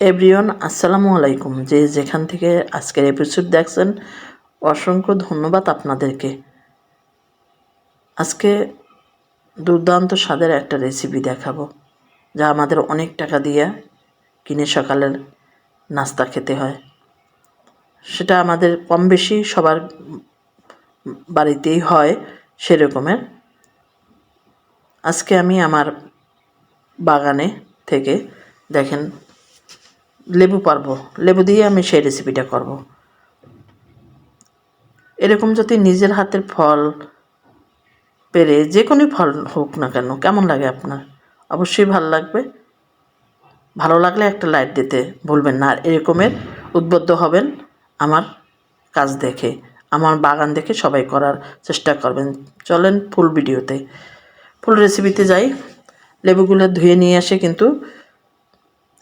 Everyone, আসসালামু আলাইকুম। যে যেখান থেকে আজকের এপিসোড দেখছেন, অসংখ্য ধন্যবাদ আপনাদেরকে। আজকে দুর্দান্ত স্বাদের একটা রেসিপি দেখাবো, যা আমাদের অনেক টাকা দিয়ে কিনে সকালের নাস্তা খেতে হয়। সেটা আমাদের কম বেশি সবার বাড়িতেই হয় সেরকমের। আজকে আমি আমার বাগানে থেকে, দেখেন লেবু পারব। লেবু দিয়ে আমি সেই রেসিপিটা করব। এরকম যদি নিজের হাতের ফল পেরে যে কোনো ফল হোক না কেন, কেমন লাগে আপনার? অবশ্যই ভালো লাগবে। ভালো লাগলে একটা লাইট দিতে ভুলবেন না। আর এরকমের উদ্বুদ্ধ হবেন আমার কাজ দেখে, আমার বাগান দেখে সবাই করার চেষ্টা করবেন। চলেন ফুল ভিডিওতে। ফুল রেসিপিতে যাই। লেবুগুলো ধুয়ে নিয়ে আসে কিন্তু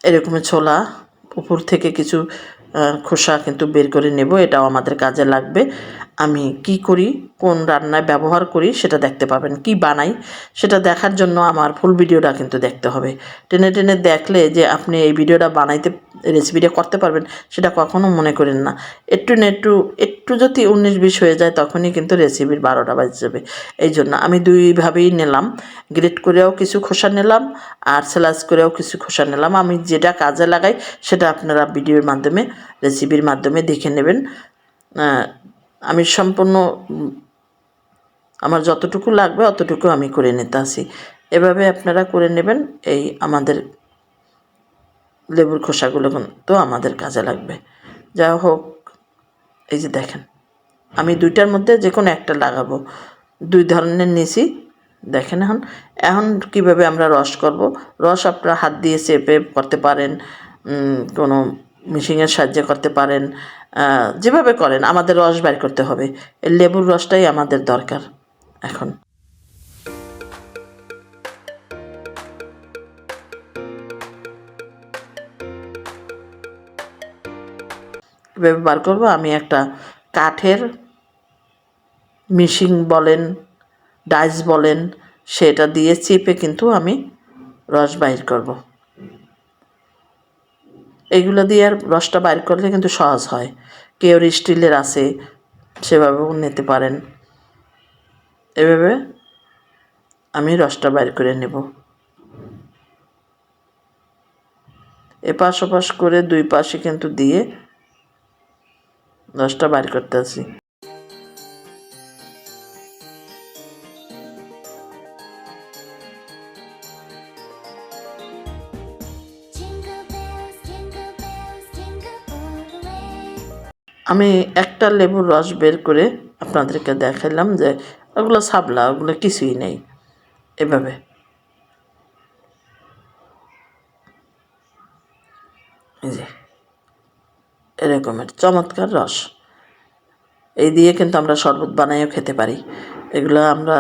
এরকমের ছোলা উপর থেকে কিছু খোসা কিন্তু বের করে নেব, এটাও আমাদের কাজে লাগবে। আমি কি করি, কোন রান্নায় ব্যবহার করি সেটা দেখতে পাবেন, কি বানাই সেটা দেখার জন্য আমার ফুল ভিডিওটা কিন্তু দেখতে হবে। টেনে টেনে দেখলে যে আপনি এই ভিডিওটা বানাইতে রেসিপিটা করতে পারবেন, সেটা কখনো মনে করেন না। একটু না একটু একটু যদি উনিশ বিশ হয়ে যায়, তখনই কিন্তু রেসিপির বারোটা বাজে যাবে। এই জন্য আমি দুইভাবেই নিলাম। গ্রেট করেও কিছু খোসা নিলাম, আর স্লাইস করেও কিছু খোসা নিলাম। আমি যেটা কাজে লাগাই, সেটা আপনারা ভিডিওর মাধ্যমে রেসিপির মাধ্যমে দেখে নেবেন। আমি সম্পূর্ণ, আমার যতটুকু লাগবে অতটুকু আমি করে নিতে আসি। এভাবে আপনারা করে নেবেন, এই আমাদের লেবুর খোসাগুলো তো আমাদের কাজে লাগবে। যা হোক, এই যে দেখেন, আমি দুইটার মধ্যে যে কোনো একটা লাগাবো। দুই ধরনের নিয়েছি দেখেন এখন। এখন কীভাবে আমরা রস করব? রস আপনারা হাত দিয়ে চেপে করতে পারেন কোনো মেশিনের সাহায্যে করতে পারেন যেভাবে করেন আমাদের রস বের করতে হবে। লেবুর রসটাই আমাদের দরকার এখন। বার করব, আমি একটা কাঠের মিশিং বলেন ডাইস বলেন, সেটা দিয়ে চেপে কিন্তু আমি রস বাইর করব। এগুলো দিয়ে আর রসটা বাইর করলে কিন্তু সহজ হয়। কেউ স্টিলের আছে সেভাবেও নিতে পারেন। এভাবে আমি রসটা বাইর করে নেব। এপাশ ওপাশ করে দুই পাশে কিন্তু দিয়ে রসটা বাইর করতে আছি। আমি একটা লেবুর রস বের করে আপনাদেরকে দেখালাম যে ওগুলো সাবলা, ওগুলো কিছুই নেই। এভাবে। এই যে, এরকমের চমৎকার রস। এই দিয়ে কিন্তু আমরা শরবত বানাইও খেতে পারি। এগুলো আমরা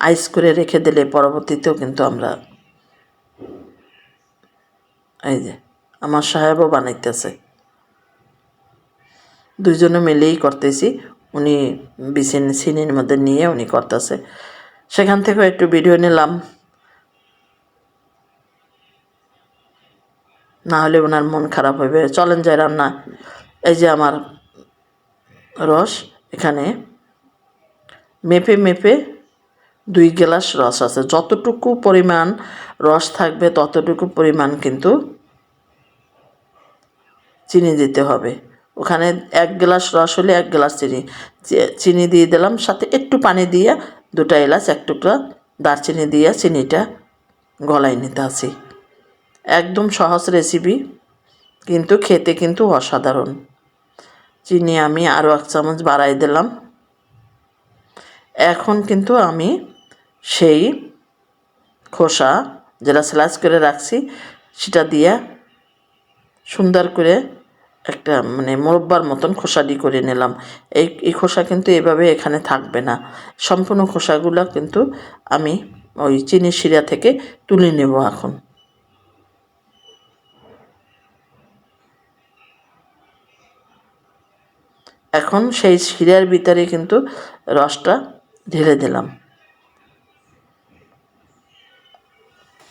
আইস করে রেখে দিলে পরবর্তীতেও কিন্তু আমরা, এই যে, আমার সাহেবও বানাইতেছে। দুইজনে মিলেই করতেছি। উনি বিছিন সিনির মধ্যে নিয়ে উনি করতেছে। সেখান থেকেও একটু ভিডিও নিলাম। না হলে ওনার মন খারাপ হইবে। চলেন যাই রান্না। এই যে আমার রস এখানে। মেপে মেপে দুই গ্লাস রস আছে। যতটুকু পরিমাণ রস থাকবে ততটুকু পরিমাণ কিন্তু চিনি দিতে হবে। ওখানে এক গ্লাস রস হলে এক গ্লাস চিনি। চিনি দিয়ে দিলাম, সাথে একটু পানি দিয়ে দুটা এলাচ, এক টুকরা দারচিনি দিয়ে চিনিটা গলায় নিতে আছি। একদম সহজ রেসিপি কিন্তু খেতে কিন্তু অসাধারণ। চিনি আমি আরও এক চামচ বাড়াই দিলাম। এখন কিন্তু আমি সেই খোসা যেটা স্লাইস করে রাখছি, সেটা দিয়ে সুন্দর করে একটা মানে মোরব্বার মতন খোসাডি করে নিলাম। এই এই খোসা কিন্তু এভাবে এখানে থাকবে না। সম্পূর্ণ খোসাগুলো কিন্তু আমি ওই চিনি শিরা থেকে তুলে নেব এখন। এখন সেই শিরার ভিতরে কিন্তু রসটা ঢেলে দিলাম।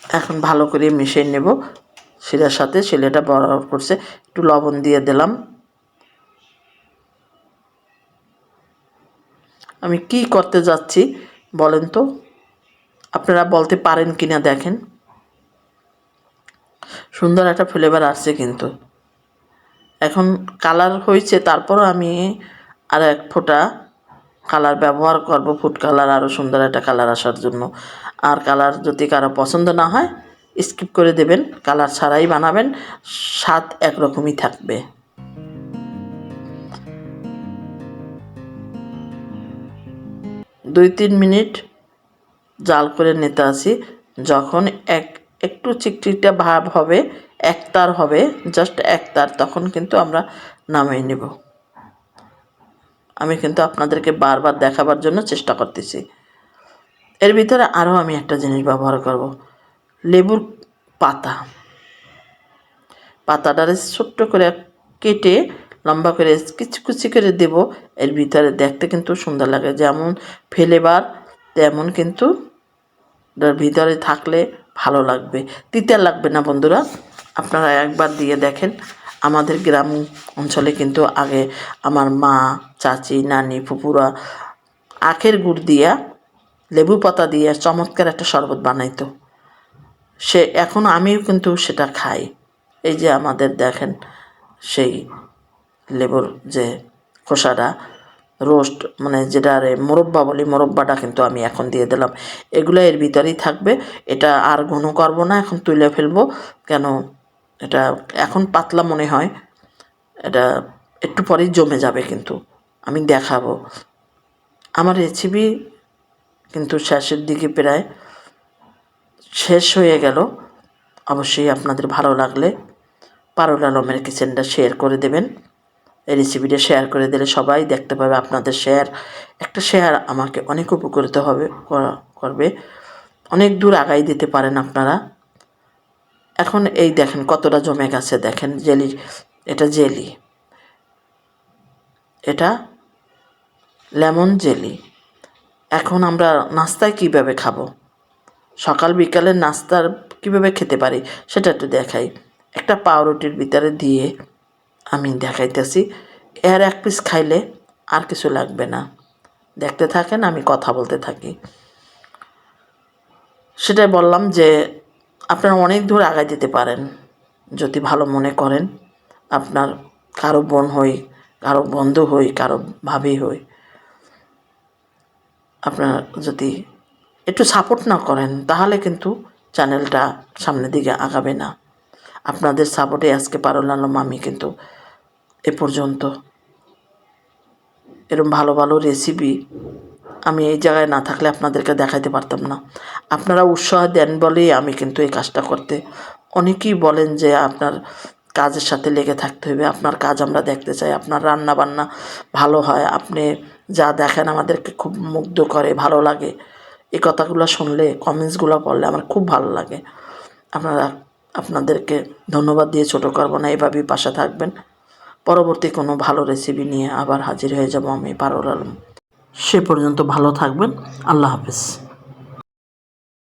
এখন ভালো করে মিশিয়ে নেব। শিরার সাথে শিলেটা বরাবর করছে। একটু লবণ দিয়ে দিলাম। আমি কি করতে যাচ্ছি বলেন তো? আপনারা বলতে পারেন কি না দেখেন। সুন্দর একটা ফ্লেভার আসছে কিন্তু। এখন কালার হয়েছে, তারপরও আমি আর এক ফোঁটা কালার ব্যবহার করব। ফুড কালার আরও সুন্দর একটা কালার আসার জন্য। আর কালার যদি কারও পছন্দ না হয় স্কিপ করে দেবেন, কালার ছাড়াই বানাবেন, স্বাদ একরকমই থাকবে। দুই তিন মিনিট জাল করে নিতে আসি, যখন এক, একটু চিকচিকটা ভাব হবে, একতার হবে জাস্ট একতার, তখন কিন্তু আমরা নামিয়ে নেব। আমি কিন্তু আপনাদেরকে বারবার দেখাবার জন্য চেষ্টা করতেছি। এর ভিতরে আরও আমি একটা জিনিস ব্যবহার করব। লেবুর পাতা। পাতাটারে ছোট্ট করে কেটে লম্বা করে কুচি কুচি করে দেব। এর ভিতরে দেখতে কিন্তু সুন্দর লাগে। যেমন ফেলেবার তেমন কিন্তু ভিতরে থাকলে ভালো লাগবে। তিতা লাগবে না বন্ধুরা। আপনারা একবার দিয়ে দেখেন। আমাদের গ্রাম অঞ্চলে কিন্তু আগে আমার মা, চাচি, নানি ফুপুরা আখের গুড় দিয়া লেবু পাতা দিয়ে চমৎকার একটা শরবত বানাইতো। সে, এখন আমিও কিন্তু সেটা খাই। এই যে আমাদের দেখেন সেই লেবুর যে খোসাটা, রোস্ট মানে যেটা রে মোরব্বা বলি, মোরব্বাটা কিন্তু আমি এখন দিয়ে দিলাম। এগুলো এর ভিতরেই থাকবে। এটা আর ঘন করব না, এখন তুলে ফেলব। কেন? এটা এখন পাতলা মনে হয়। এটা একটু পরেই জমে যাবে কিন্তু। আমি দেখাবো। আমার রেসিপি কিন্তু শেষের দিকে প্রায় শেষ হয়ে গেল। অবশ্যই আপনাদের ভালো লাগলে পারুল আলমের কিচেনটা শেয়ার করে দেবেন। এই রেসিপিটা শেয়ার করে দিলে সবাই দেখতে পাবে আপনাদের শেয়ার একটা শেয়ার আমাকে অনেক উপকৃত হবে, করা- করবে। অনেক দূর আগাই দিতে পারেন আপনারা। এখন এই দেখেন কতটা জমে গেছে, দেখেন জেলি এটা জেলি এটা লেমন জেলি এখন আমরা নাস্তায় কীভাবে খাব? সকাল বিকালের নাস্তার কীভাবে খেতে পারি সেটা একটু দেখাই। একটা পাউরুটির ভিতরে দিয়ে আমি দেখাইতেছি। এর এক পিস খাইলে আর কিছু লাগবে না। দেখতে থাকেন, আমি কথা বলতে থাকি। সেটাই বললাম যে, আপনারা অনেক দূর আগায় যেতে পারেন। যদি ভালো মনে করেন, আপনার কারও বোন হই, কারও বন্ধু হই, কারও ভাবি হই, আপনার যদি একটু সাপোর্ট না করেন, তাহলে কিন্তু চ্যানেলটা সামনের দিকে আগাবে না। আপনাদের সাপোর্টে আজকে পারুল আলম, আমি কিন্তু এ পর্যন্ত। এরকম ভালো ভালো রেসিপি আমি এই জায়গায় না থাকলে আপনাদেরকে দেখাতে পারতাম না। আপনারা উৎসাহ দেন বলেই আমি কিন্তু এই কাজটা করতে। অনেকেই বলেন যে আপনার কাজের সাথে লেগে থাকতে হবে, আপনার কাজ আমরা দেখতে চাই, আপনার রান্না বান্না ভালো হয়, আপনি যা দেখেন আমাদেরকে খুব মুগ্ধ করে, ভালো লাগে। এই কথাগুলো শুনলে কমেন্টসগুলো পড়লে আমার খুব ভালো লাগে। আপনারা, আপনাদেরকে ধন্যবাদ দিয়ে ছোটো করব না এভাবেই পাশে থাকবেন। পরবর্তী কোনো ভালো রেসিপি নিয়ে আবার হাজির হয়ে যাব আমি, পারুল আলম। সে পর্যন্ত ভালো থাকবেন। আল্লাহ হাফেজ।